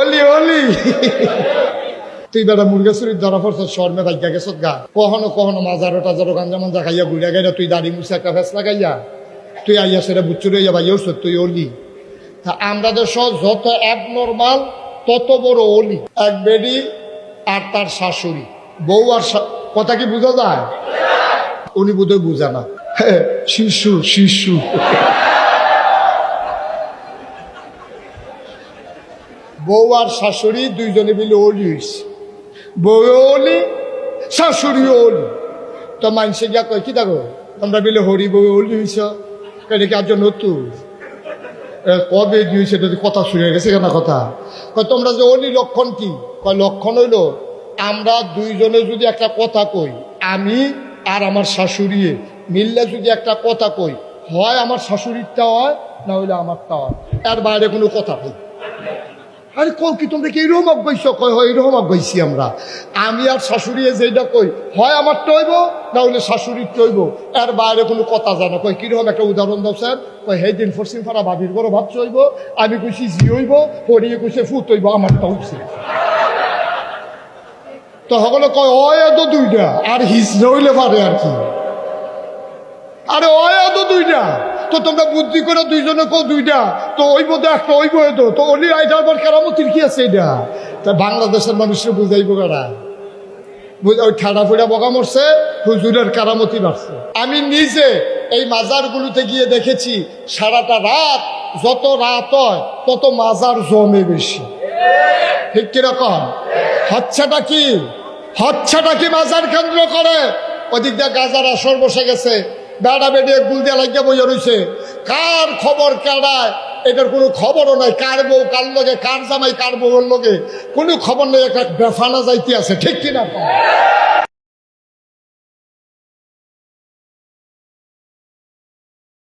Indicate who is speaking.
Speaker 1: অলি অলি তুই বেটা মুরগা চুরির ধরা পড়ছ শর্মে ভাগ্যা গেছত গা। কখনো কখনো মাজারো টাজারো গাঞ্জা মাঞ্জা খাইয়া ঘুরে গাইয়া তুই দাড়ি মুছে একটা ফেস লাগাইয়া তুই আইয়া সেটা বুচ্চুর হইয়া ভাইয়া ওষুধ তুই অলি তা আমরা দেশ যত অ্যাবনর্মাল তত বড় অলি এক বেডি আর তার শাশুড়ি। বউ আর কথা কি বোঝা যায়? উনি বোধহয় বুঝে না। হ্যাঁ, শিশু শিশু। বউ আর শাশুড়ি দুইজনে মিলে অলি হয়েছে বউ অলি শাশুড়ি অলি তো মানুষে গিয়া কয় কি দেখো তোমরা মিলে হরি বউ অলি হয়েছ কেন কি আজ নতুন। এ, কবে দিয়েছে যদি কথা শুনে গেছে কেন কথা? কয় তোমরা যে অলি লক্ষণ কি? কয় লক্ষণ হইল আমরা দুইজনে যদি একটা কথা কই আমি আর আমার শাশুড়ি মিললে যদি একটা কথা কই হয় আমার শাশুড়িরটা হয় না হইলে আমারটা হয়। তার বাইরে কোনো কথা নেই আরে কও কি, তোমরা কি এইরকম অজ্ঞাইছ কয়, হয়, এইরকম অজ্ঞাইছি আমরা। আমি আর শাশুড়ি যেটা কই, হয় আমার টইব না হলে শাশুড়ির টইব এর বাইরে কোনো কথা জানো কয়, কীরকম একটা উদাহরণ দাও স্যার। কয় হে দিন ফরসিং ফারা ভাবির বড় ভাব চইব আমি কইছি জি হইব হরিয়ে কইছে ফুট হইব, আমারটা উঠছে। তো সকলে কয়, অয় এত দুইটা, আর হিস হইলে পারে আর কি। আরে অয় এত দুইটা। তো তোমরা বুদ্ধি করে দুইজনে কো দুইটা। তো ওই মধ্যে একটা ওই বই তো তো অলি আইটার পর কেরামতির কি আছে এটা? তা বাংলাদেশের মানুষকে বুঝাইব কারা? ওই ঠাডা ফুড়া বকা মরছে, হুজুরের কারামতি বাড়ছে। আমি নিজে এই মাজারগুলোতে গিয়ে দেখেছি, সারাটা রাত যত রাত হয়, তত মাজার জমে বেশি। ঠিক কীরকম হচ্ছেটা কি? হচ্ছেটা কি মাজার কেন্দ্র করে? ওদিক দিয়ে গাজার আসর বসে গেছে। বেড়া বেড়িয়ে গুল দিয়ে লাগিয়ে বইয়া রয়েছে কার খবর কেড়ায় এটার কোনো খবরও নাই। কার বউ কার লগে, কার জামাই, কার বউর লোকে কোনো খবর নেই। একটা বেফানা যাইতে আছে। ঠিক কিনা?